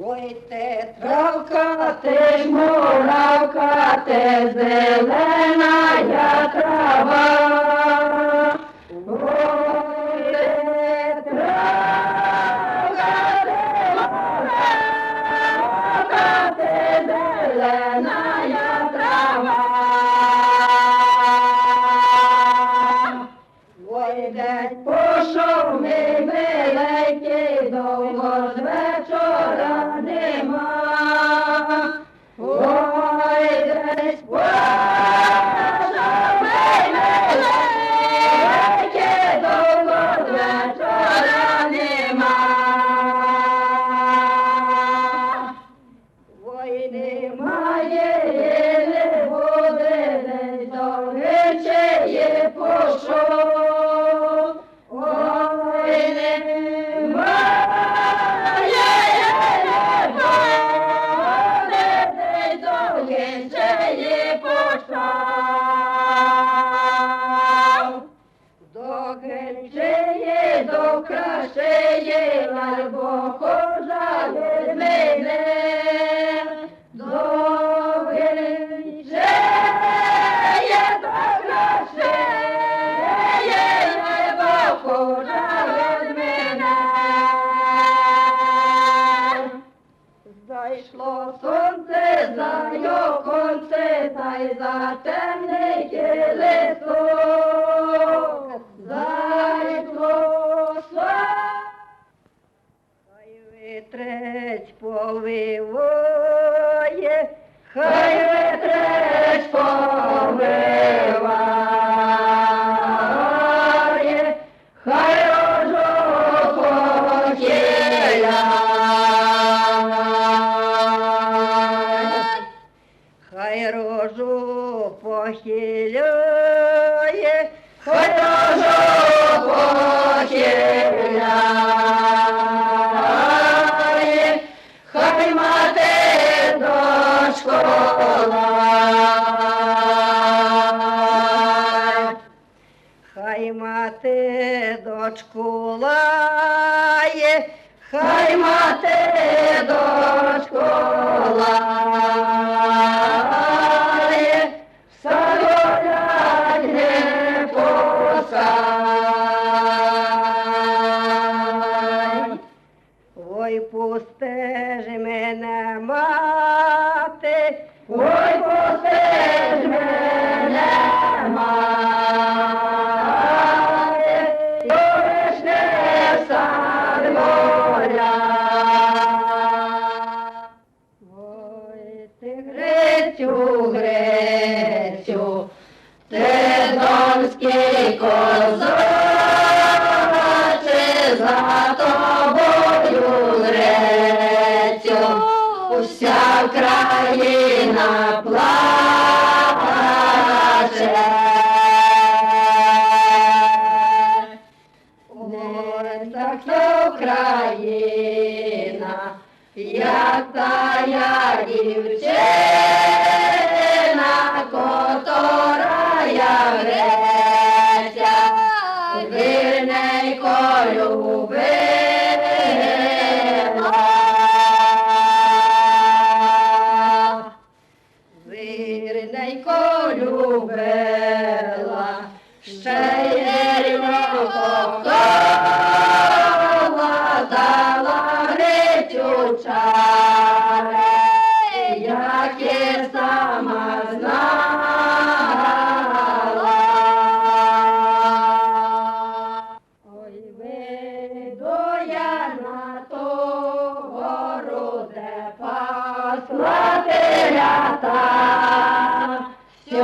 Ой, травка, те ж моравка, те зелена я трава. За темний телесо, зайшло слава. Ой, витрець повиво. माते दो Це донський козаче, за тобою зреться, уся країна плаче. Не так Україна, як та я дівчина,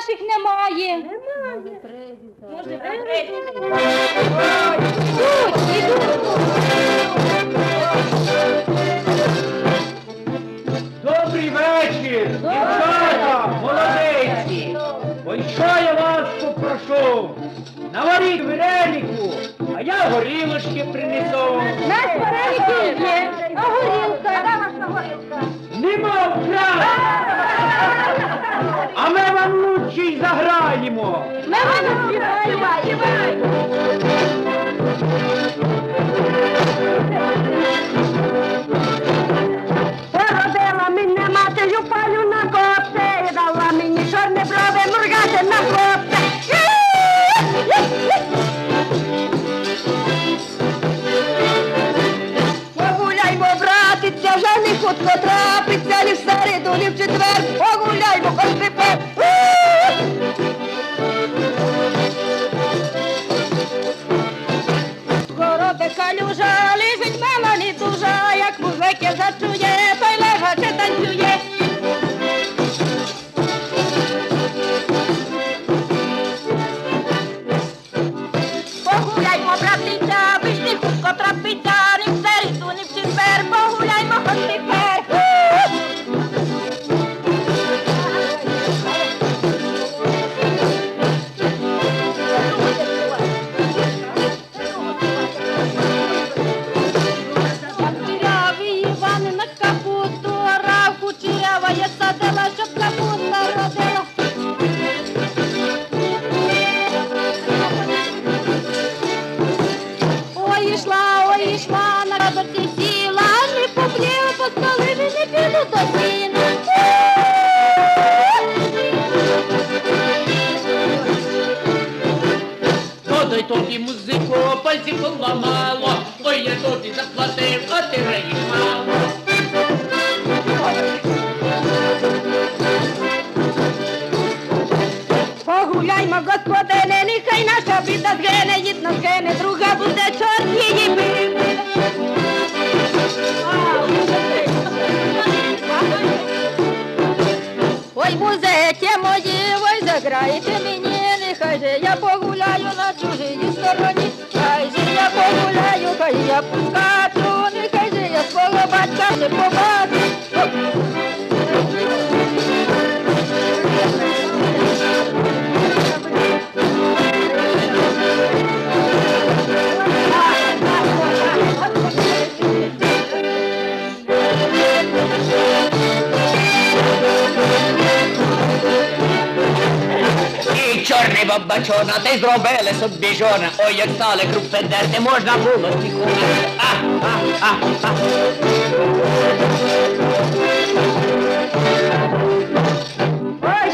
Наших немає. Може? Ідуть, ідуть. Добрий вечір! Дівчата, молодиці! Ой, що я вас попрошу? Наваріть варенику, а я горілочки принесу. Нас вареники є, а горілка. Нема вкрай! А ми заграємо. Ми вам співаємо. Породила мене мати, палю на копце, дала мені чорне брови моргати на хлопця. Погуляймо, братиця, вже не хутко трапиться, ні в середу, ні в четвер, ішла, ой, ішла, на радості сіла, не поплів, по столи, не піду до сіна. Подай тобі музику, пальці поламало, ой, я тобі заплатив, а ти граєш мало. Погуляймо, господине, нехай наша біда згине, їдна згине, друга музики мої, ой, заграйте мені, нехай же я погуляю на чужій стороні, хай же я погуляю, хай я пускачу, нехай же я свого батька не побачу. Treba bačona, te bele so bižone, ojek tale kruh pederte, možda bilo ti kurite. Ah, ah, ah, ah. Oj.